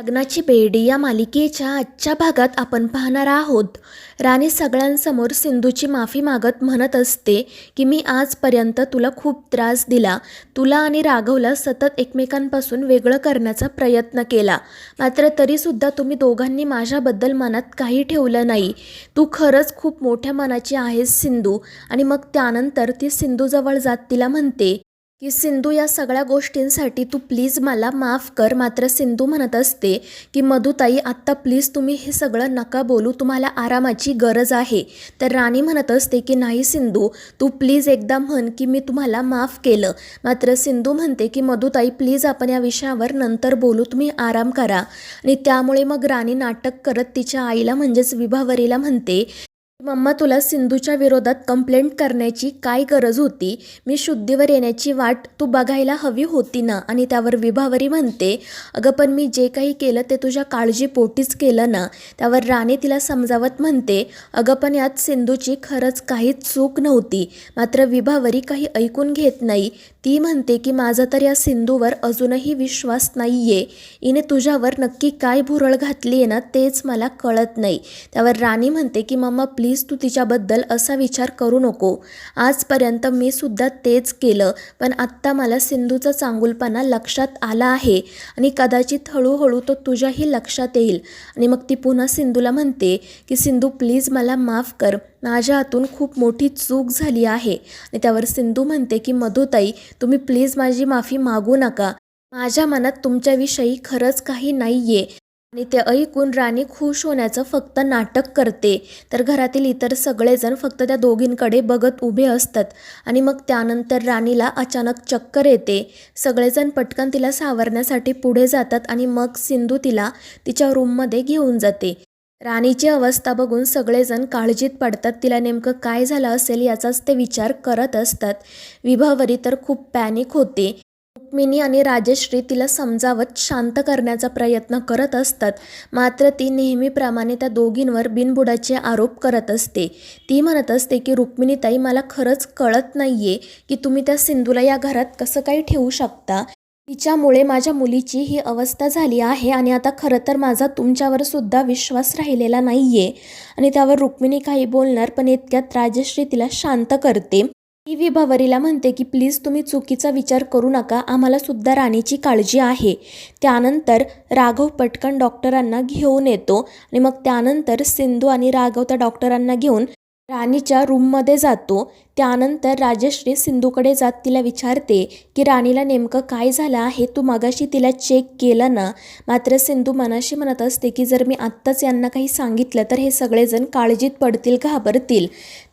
लग्नाची बेडी या मालिकेच्या आजच्या भागात आपण पाहणार आहोत. राणी सगळ्यांसमोर सिंधूची माफी मागत म्हणत असते की मी आजपर्यंत तुला खूप त्रास दिला. तुला आणि राघवला सतत एकमेकांपासून वेगळं करण्याचा प्रयत्न केला. मात्र तरीसुद्धा तुम्ही दोघांनी माझ्याबद्दल मनात काही ठेवलं नाही. तू खरंच खूप मोठ्या मनाची आहेस सिंधू आणि मग त्यानंतर ती सिंधूजवळ जात तिला म्हणते की सिंधू या सगळ्या गोष्टींसाठी तू प्लीज मला माफ कर. मात्र सिंधू म्हणत असते की मधुताई आत्ता प्लीज तुम्ही हे सगळं नका बोलू. तुम्हाला आरामाची गरज आहे. तर राणी म्हणत असते की नाही सिंधू तू प्लीज एकदा म्हण की मी तुम्हाला माफ केलं. मात्र सिंधू म्हणते की मधुताई प्लीज आपण या विषयावर नंतर बोलू. तुम्ही आराम करा. आणि त्यामुळे मग राणी नाटक करत तिच्या आईला म्हणजेच विभावरीला म्हणते मम्मा तुला सिंधूच्या विरोधात कंप्लेंट करण्याची काय गरज होती? मी शुद्धीवर येण्याची वाट तू बघायला हवी होती ना? आणि त्यावर विभावरी म्हणते अगं पण मी जे काही केलं ते तुझ्या काळजीपोटीच केलं ना त्यावर राणी तिला समजावत म्हणते अगं पण यात सिंधूची खरंच काहीच चूक नव्हती. मात्र विभावरी काही ऐकून घेत नाही. ती म्हणते की माझा तर या सिंधूवर अजूनही विश्वास नाही आहे हिने तुझ्यावर नक्की काय भुरळ घातली आहे ना तेच मला कळत नाही. त्यावर राणी म्हणते की मम्मा प्लीज तू तिच्याबद्दल असा विचार करू नको. आजपर्यंत मी सुद्धा तेच केलं पण आत्ता मला सिंधूचा चांगुलपणा लक्षात आला आहे. आणि कदाचित हळूहळू तो तुझ्याही लक्षात येईल. आणि मग ती पुन्हा सिंधूला म्हणते की सिंधू प्लीज मला माफ कर. माझ्या हातून खूप मोठी चूक झाली आहे. आणि त्यावर सिंधू म्हणते की मधुताई तुम्ही प्लीज माझी माफी मागू नका. माझ्या मनात तुमच्याविषयी खरंच काही नाही आहे आणि ते ऐकून राणी खुश होण्याचं फक्त नाटक करते. तर घरातील इतर सगळेजण फक्त त्या दोघींकडे बघत उभे असतात. आणि मग त्यानंतर राणीला अचानक चक्कर येते. सगळेजण पटकन तिला सावरण्यासाठी पुढे जातात आणि मग सिंधू तिला तिच्या रूममध्ये घेऊन जाते. राणीची अवस्था बघून सगळेजण काळजीत पडतात. तिला नेमकं काय झालं असेल याचाच ते विचार करत असतात. विभावरी तर खूप पॅनिक होते. रुक्मिणी आणि राजश्री तिला समजावत शांत करण्याचा प्रयत्न करत असतात. मात्र ती नेहमीप्रमाणे त्या दोघींवर बिनबुडाचे आरोप करत असते. ती म्हणत असते की रुक्मिणीताई मला खरंच कळत नाही आहे की तुम्ही त्या सिंधूला या घरात कसं काही ठेवू शकता? तिच्यामुळे माझ्या मुलीची ही अवस्था झाली आहे आणि आता खरं तर माझा तुमच्यावर सुद्धा विश्वास राहिलेला नाही आहे आणि त्यावर रुक्मिणी काही बोलणार पण इतक्यात राजश्री तिला शांत करते. ती विभावरीला म्हणते की प्लीज तुम्ही चुकीचा विचार करू नका. आम्हाला सुद्धा राणीची काळजी आहे. त्यानंतर राघव पटकन डॉक्टरांना घेऊन येतो आणि मग त्यानंतर सिंधू आणि राघव त्या डॉक्टरांना घेऊन राणीच्या रूममध्ये जातो. त्यानंतर राजश्री सिंधूकडे जात तिला विचारते की राणीला नेमकं काय झालं आहे? तू मगाशी तिला चेक केलं ना? मात्र सिंधू मनाशी म्हणत असते की जर मी आत्ताच यांना काही सांगितलं तर हे सगळेजण काळजीत पडतील घाबरतील.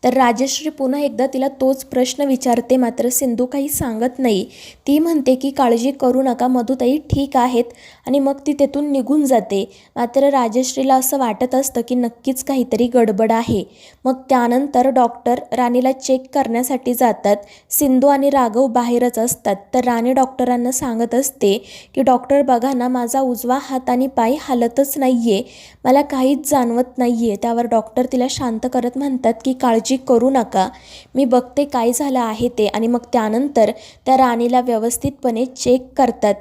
तर राजश्री पुन्हा एकदा तिला तोच प्रश्न विचारते मात्र सिंधू काही सांगत नाही. ती म्हणते की काळजी करू नका मधुताई ठीक आहेत. आणि मग ती तेथून निघून जाते. मात्र राजश्रीला असं वाटत असतं की नक्कीच काहीतरी गडबड आहे. मग त्यानंतर डॉक्टर राणीला चेक करण्यासाठी जातात. सिंधू आणि राघव बाहेरच असतात. तर राणी डॉक्टरांना सांगत असते की डॉक्टर बघा ना माझा उजवा हात आणि पाय हालतच नाही आहे मला काहीच जाणवत नाही आहे त्यावर डॉक्टर तिला शांत करत म्हणतात की काळजी करू नका. मी बघते काय झालं आहे ते. आणि मग त्यानंतर त्या राणीला व्यवस्थितपणे चेक करतात.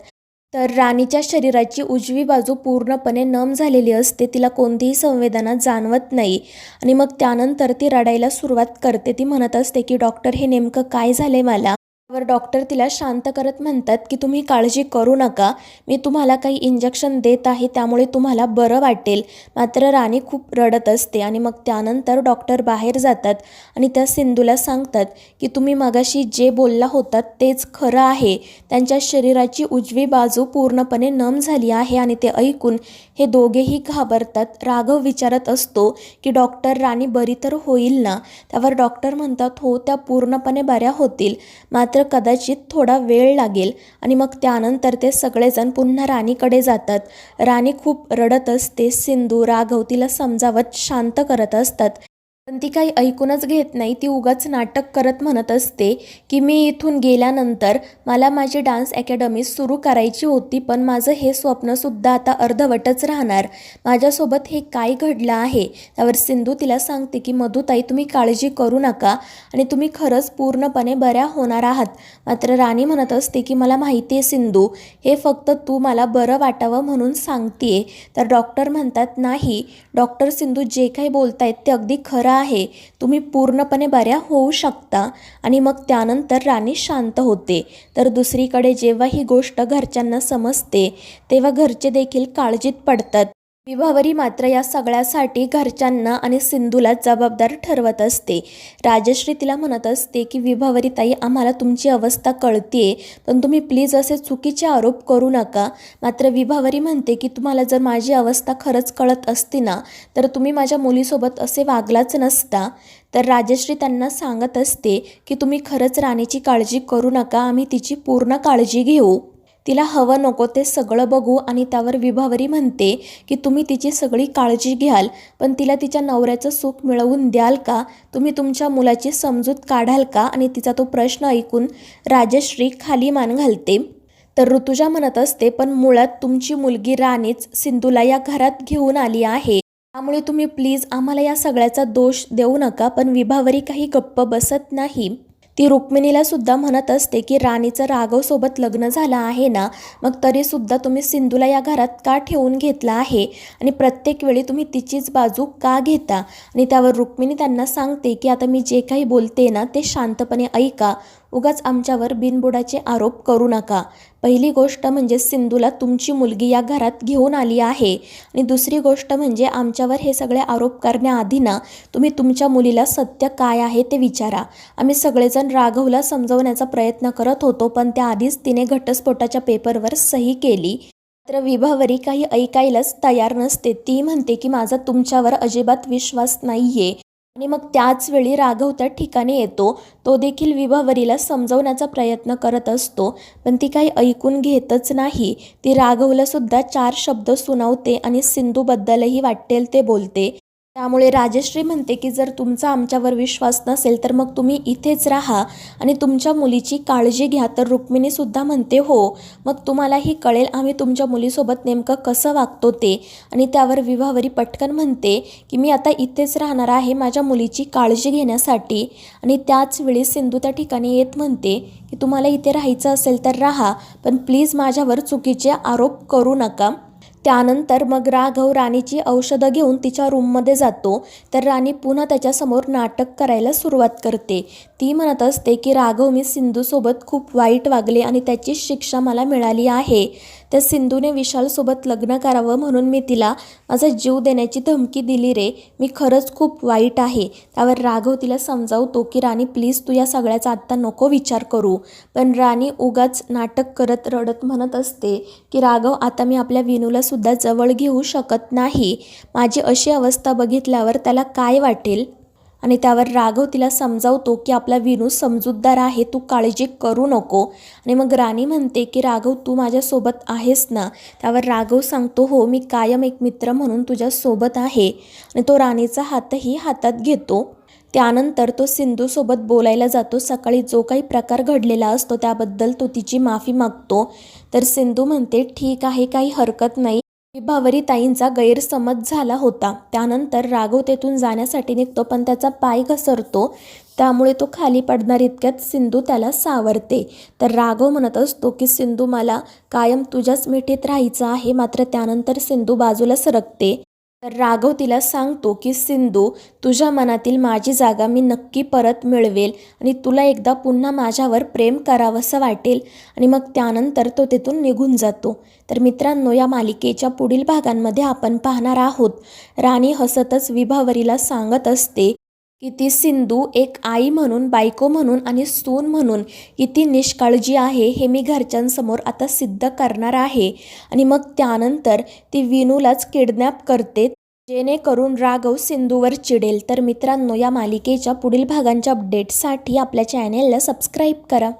तर राणीच्या शरीराची उजवी बाजू पूर्णपणे नम झालेली असते तिला कोणतीही संवेदना जाणवत नाही. आणि मग त्यानंतर ती रडायला सुरुवात करते. ती म्हणत असते की डॉक्टर हे नेमकं काय झाले मला? वर डॉक्टर तिला शांत करत म्हणतात की तुम्ही काळजी करू नका. मी तुम्हाला काही इंजेक्शन देत आहे त्यामुळे तुम्हाला बरं वाटेल. मात्र राणी खूप रडत असते आणि मग त्यानंतर डॉक्टर बाहेर जातात आणि त्या सिंधूला सांगतात की तुम्ही मगाशी जे बोलला होतात तेच खरं आहे. त्यांच्या शरीराची उजवी बाजू पूर्णपणे नम झाली आहे आणि ते ऐकून हे दोघेही घाबरतात. राघव विचारत असतो की डॉक्टर राणी बरी तर होईल ना? त्यावर डॉक्टर म्हणतात हो त्या पूर्णपणे बऱ्या होतील. मात्र कदाचित थोडा वेळ लागेल आणि मग त्यानंतर ते सगळेजण पुन्हा राणीकडे जातात. राणी खूप रडत असते सिंधू राघव तिला समजावत शांत करत असतात. पण ती काही ऐकूनच घेत नाही. ती उगाच नाटक करत म्हणत असते की मी इथून गेल्यानंतर मला माझी डान्स अकॅडमी सुरू करायची होती पण माझं हे स्वप्नसुद्धा आता अर्धवटच राहणार. माझ्यासोबत हे काय घडलं आहे? त्यावर सिंधू तिला सांगते की मधुताई तुम्ही काळजी करू नका आणि तुम्ही खरंच पूर्णपणे बऱ्या होणार आहात. मात्र राणी म्हणत असते की मला माहिती आहे सिंधू हे फक्त तू मला बरं वाटावं म्हणून सांगते तर डॉक्टर म्हणतात नाही डॉक्टर सिंधू जे काही बोलतायत ते अगदी खरं आहे. तुम्ही पूर्णपणे बऱ्या होऊ शकता आणि मग त्यानंतर राणी शांत होते. तर दुसरीकडे जेव्हा ही गोष्ट घरच्यांना समजते तेव्हा घरचे देखील काळजीत पडतात. विभावरी मात्र या सगळ्यासाठी घरच्यांना आणि सिंधूला जबाबदार ठरवत असते. राजश्री तिला म्हणत असते की विभावरी ताई आम्हाला तुमची अवस्था कळतीये पण तुम्ही प्लीज असे चुकीचे आरोप करू नका. मात्र विभावरी म्हणते की तुम्हाला जर माझी अवस्था खरंच कळत असती ना तर तुम्ही माझ्या मुलीसोबत असे वागलाच नसता तर राजश्री त्यांना सांगत असते की तुम्ही खरंच राणीची काळजी करू नका आम्ही तिची पूर्ण काळजी घेऊ. तिला हवं नको ते सगळं बघू आणि त्यावर विभावरी म्हणते की तुम्ही तिची सगळी काळजी घ्याल पण तिला तिच्या नवऱ्याचं सुख मिळवून द्याल का? तुम्ही तुमच्या मुलाची समजूत काढाल का? आणि तिचा तो प्रश्न ऐकून राजश्री खाली मान घालते. तर ऋतुजा म्हणत असते पण मुळात तुमची मुलगी राणीच सिंधूला या घरात घेऊन आली आहे. त्यामुळे तुम्ही प्लीज आम्हाला या सगळ्याचा दोष देऊ नका पण विभावरी काही गप्प बसत नाही. ती रुक्मिणीला सुद्धा म्हणत असते की राणीचं राघवसोबत लग्न झालं आहे ना? मग तरीसुद्धा तुम्ही सिंधूला या घरात का ठेवून घेतला आहे? आणि प्रत्येक वेळी तुम्ही तिचीच बाजू का घेता? आणि त्यावर रुक्मिणी त्यांना सांगते की आता मी जे काही बोलते ना ते शांतपणे ऐका. उगाच आमच्यावर बिनबुडाचे आरोप करू नका. पहिली गोष्ट म्हणजे सिंधूला तुमची मुलगी या घरात घेऊन आली आहे. आणि दुसरी गोष्ट म्हणजे आमच्यावर हे सगळे आरोप करण्याआधी ना तुम्ही तुमच्या मुलीला सत्य काय आहे ते विचारा. आम्ही सगळेजण राघवला समजवण्याचा प्रयत्न करत होतो पण त्याआधीच तिने घटस्फोटाच्या पेपरवर सही केली. मात्र विभावरी काही ऐकायलाच तयार नसते. ती म्हणते की माझा तुमच्यावर अजिबात विश्वास नाहीये. आणि मग त्याच वेळी राघव त्या ठिकाणी येतो. तो देखील विभावरीला समजवण्याचा प्रयत्न करत असतो पण ती काही ऐकून घेतच नाही. ती राघवला सुद्धा चार शब्द सुनावते आणि सिंधूबद्दलही वाटेल ते बोलते. त्यामुळे राजश्री म्हणते की जर तुमचा आमच्यावर विश्वास नसेल तर मग तुम्ही इथेच राहा आणि तुमच्या मुलीची काळजी घ्या. तर रुक्मिणीसुद्धा म्हणते हो मग तुम्हालाही कळेल आम्ही तुमच्या मुलीसोबत नेमकं कसं वागतो ते. आणि त्यावर विवाहवरी पटकन म्हणते की मी आता इथेच राहणार आहे माझ्या मुलीची काळजी घेण्यासाठी. आणि त्याच वेळी सिंधू त्या ठिकाणी येत म्हणते की तुम्हाला इथे राहायचं असेल तर राहा पण प्लीज माझ्यावर चुकीचे आरोप करू नका. त्यानंतर मग राघव राणीची औषधं घेऊन तिच्या रूममध्ये जातो. तर राणी पुन्हा त्याच्यासमोर नाटक करायला सुरुवात करते. ती म्हणत असते की राघव मी सिंधूसोबत खूप वाईट वागले आणि त्याची शिक्षा मला मिळाली आहे. त्या सिंधूने विशालसोबत लग्न करावं म्हणून मी तिला माझा जीव देण्याची धमकी दिली रे. मी खरंच खूप वाईट आहे. त्यावर राघव तिला समजावतो की राणी प्लीज तू या सगळ्याचा आत्ता नको विचार करू. पण राणी उगाच नाटक करत रडत म्हणत असते की राघव आता मी आपल्या विनूला सुद्धा जवळ घेऊ शकत नाही. माझी अशी अवस्था बघितल्यावर त्याला काय वाटेल? आणि त्यावर राघव तिला समजावतो की आपला विनू समजूतदार आहे तू काळजी करू नको. आणि मग राणी म्हणते की राघव तू माझ्यासोबत आहेस ना? त्यावर राघव सांगतो हो मी कायम एक मित्र म्हणून तुझ्यासोबत आहे. आणि तो राणीचा हातही हातात घेतो. त्यानंतर तो सिंधूसोबत बोलायला जातो. सकाळी जो काही प्रकार घडलेला असतो त्याबद्दल तो तिची माफी मागतो. तर सिंधू म्हणते ठीक आहे काही हरकत नाही. विभावरी ताईंचा गैरसमज झाला होता. त्यानंतर राघव तेथून जाण्यासाठी निघतो पण त्याचा पाय घसरतो. त्यामुळे तो खाली पडणार इतक्यात सिंधू त्याला सावरते. तर राघव म्हणत असतो की सिंधू मला कायम तुझ्याच मिठीत राहायचं आहे मात्र त्यानंतर सिंधू बाजूला सरकते. तर राघव तिला सांगतो की सिंधू तुझ्या मनातील माझी जागा मी नक्की परत मिळवेल आणि तुला एकदा पुन्हा माझ्यावर प्रेम करावंसं वाटेल आणि मग त्यानंतर तो तिथून निघून जातो. तर मित्रांनो या मालिकेच्या पुढील भागांमध्ये आपण पाहणार आहोत. राणी हसतच विभावरीला सांगत असते की ती सिंधू एक आई म्हणून बायको म्हणून आणि सून म्हणून किती निष्काळजी आहे हे मी घरच्यांसमोर आता सिद्ध करणार आहे. आणि मग त्यानंतर ती विनूलाच किडनॅप करते जेणेकरून राघव सिंधूवर चिडेल. तर मित्रांनो या मालिकेच्या पुढील भागांच्या अपडेटसाठी आपल्या चॅनेलला सबस्क्राईब करा.